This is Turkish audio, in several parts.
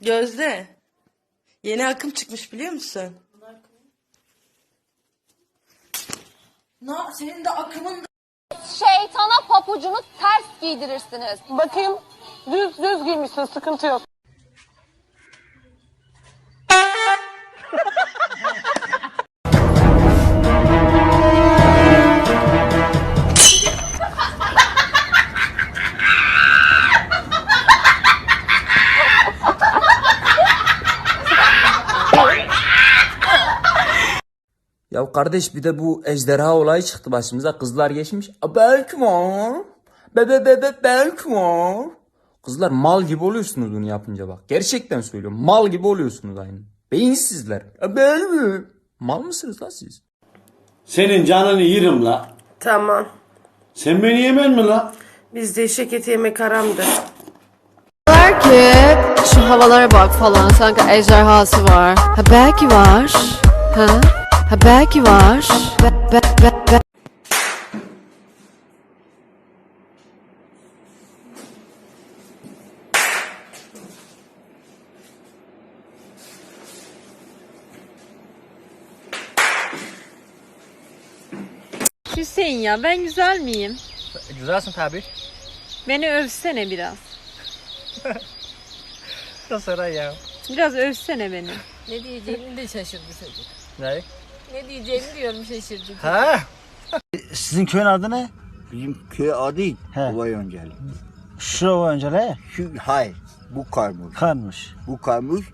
Gözde. Yeni akım çıkmış biliyor musun? Na, senin de akımın Şeytana papucunu ters giydirirsiniz. Bakayım düz düz giymişsin sıkıntı yok. kardeş bir de bu ejderha olayı çıktı başımıza. Kızlar geçmiş. "A, Belki var. Bebe bebe belki var. Kızlar mal gibi oluyorsunuz bunu yapınca bak. Gerçekten söylüyorum. Mal gibi oluyorsunuz aynı. Beyinsizler. "A, Belki. Mal mısınız lan siz? Senin canını yerim la. Tamam. Sen beni yemen mi la? Bizde eşek eti yemek haramdır. Diyorlar ki şu havalara bak falan sanki ejderhası var. Ha belki var. Ha? Ha belki var. Be, be, be, be. Hüseyin ya ben güzel miyim? Güzelsin tabi. Beni övsene biraz. Nasıl ya? Biraz övsene beni. Ne diyeceğini de şaşırdı çocuk. Ne? Ne diyeceğini diyorum şaşırdı. Ha? Sizin köyün adı ne? Bizim köy adı He. Ova Yoncali. Şu öncele Şu hayır bu karmış. kanmış. Bu karmış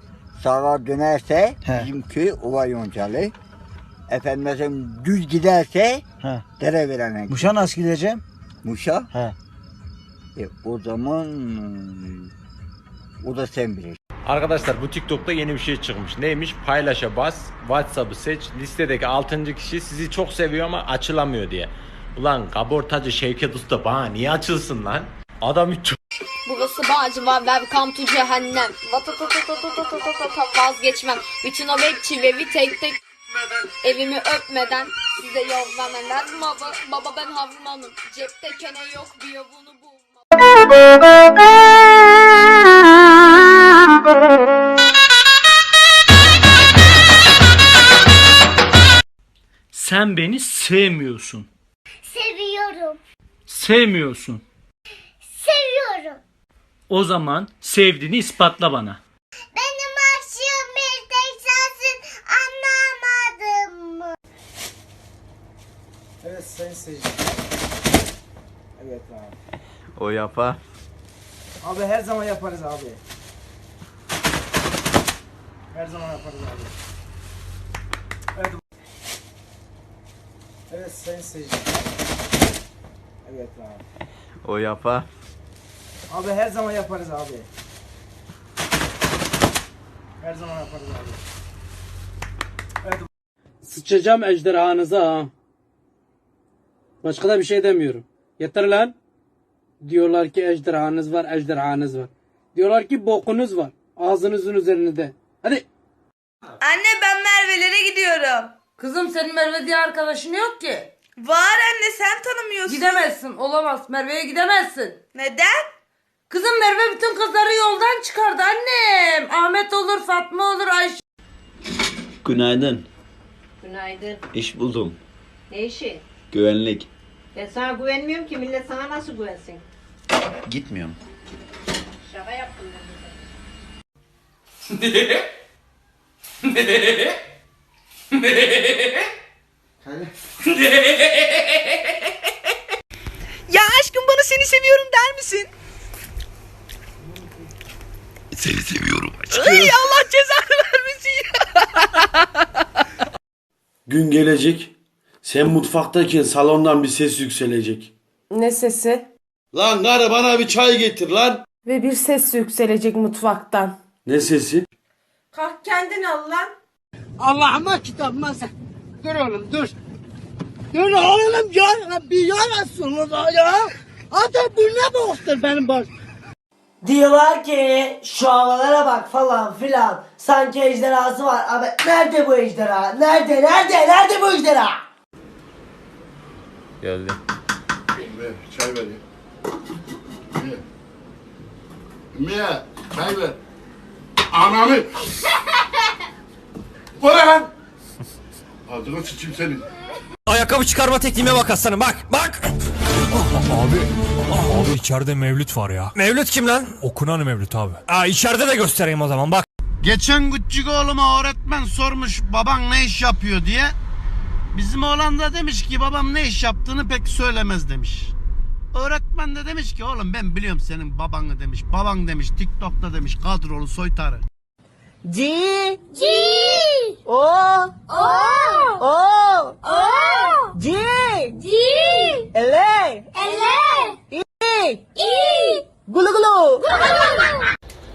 sağa dönerse He. bizim köy Ova Yoncali. Efendim mesela düz giderse He. dere verene. Muşa nasıl gideceğim? Muşa. He. E, o zaman e, o da sen bilirsin. Arkadaşlar bu TikTok'ta yeni bir şey çıkmış. Neymiş? Paylaşa bas, WhatsApp'ı seç. Listedeki 6. kişi sizi çok seviyor ama açılamıyor diye. Ulan kabortacı Şevket Usta bana niye açılsın lan? Adam hiç Burası Bağcılar welcome to cehennem. Vatatatatatatatata vazgeçmem. Bütün o bekçileri tek tek evimi öpmeden size yol. Baba, baba ben havmanım. Cepte kene yok diyor bunu bulma. Sen beni sevmiyorsun. Seviyorum. Sevmiyorsun. Seviyorum. O zaman sevdiğini ispatla bana. Benim aşığım bir tek sensin anlamadım mı? Evet sayın seyirci. Evet abi. O yapar. Abi her zaman yaparız abi. Her zaman yaparız abi. Evet sayın seyirci. Evet abi. O yapar. Abi her zaman yaparız abi. Her zaman yaparız abi. Evet. Sıçacağım ejderhanıza ha. Başka da bir şey demiyorum. Yeter lan. Diyorlar ki ejderhanız var, ejderhanız var. Diyorlar ki bokunuz var. Ağzınızın üzerinde. Hadi. Anne ben Merve'lere gidiyorum. Kızım senin Merve diye arkadaşın yok ki. Var anne sen tanımıyorsun. Gidemezsin olamaz Merve'ye gidemezsin. Neden? Kızım Merve bütün kızları yoldan çıkardı annem. Ahmet olur Fatma olur Ayşe. Günaydın. Günaydın. İş buldum. Ne işi? Güvenlik. Ben sana güvenmiyorum ki millet sana nasıl güvensin? Gitmiyorum. Şaka yaptım ben. Ya aşkım bana seni seviyorum der misin? Seni seviyorum Ay Allah cezanı vermesin ya. Gün gelecek. Sen mutfaktayken salondan bir ses yükselecek. Ne sesi? Lan karı bana bir çay getir lan. Ve bir ses yükselecek mutfaktan. Ne sesi? Kalk kendin al lan. Allah'ıma kitabıma sen. Dur oğlum dur. Dur oğlum ya Rabbi ya Resulullah ya. Hadi bu ne boktur benim baş. Diyorlar ki şu havalara bak falan filan. Sanki ejderhası var. Abi nerede bu ejderha? Nerede? Nerede? Nerede bu ejderha? Geldi. Çay ver ya. Mia, çay ver. Ananı. Bu ne lan? Ağzına sıçayım senin. Ayakkabı çıkarma tekniğime bak aslanım bak bak. Abi, abi içeride Mevlüt var ya. Mevlüt kim lan? Okunan Mevlüt abi. Aa içeride de göstereyim o zaman bak. Geçen küçük oğluma öğretmen sormuş baban ne iş yapıyor diye. Bizim oğlan da demiş ki babam ne iş yaptığını pek söylemez demiş. Öğretmen de demiş ki oğlum ben biliyorum senin babanı demiş. Baban demiş TikTok'ta demiş kadrolu soytarı. G G O. O. O. O. G G L L E E Gulu gulu.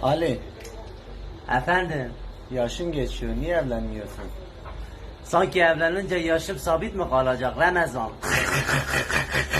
Ali. Efendim. Yaşın geçiyor. Niye evlenmiyorsun? Sanki evlenince yaşım sabit mi kalacak Ramazan?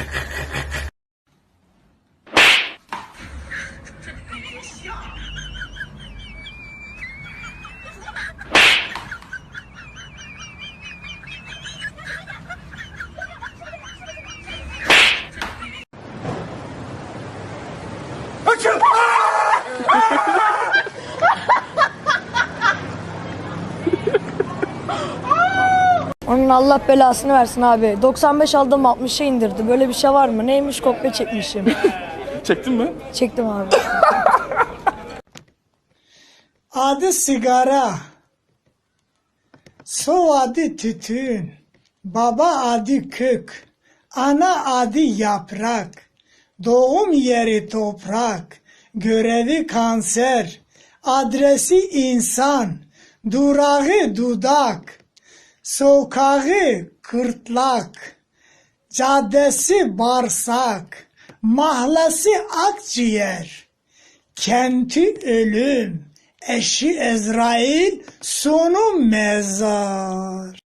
Onun Allah belasını versin abi. 95 aldım 60'a indirdi. Böyle bir şey var mı? Neymiş kopya çekmişim. Çektin mi? Çektim abi. Adı sigara Soyadı tütün Baba adı kök Ana adı yaprak Doğum yeri toprak Görevi kanser Adresi insan Durağı dudak Sokağı kırtlak Caddesi bağırsak Mahallesi akciğer Kenti ölüm, eşi Ezrail, sonu mezar.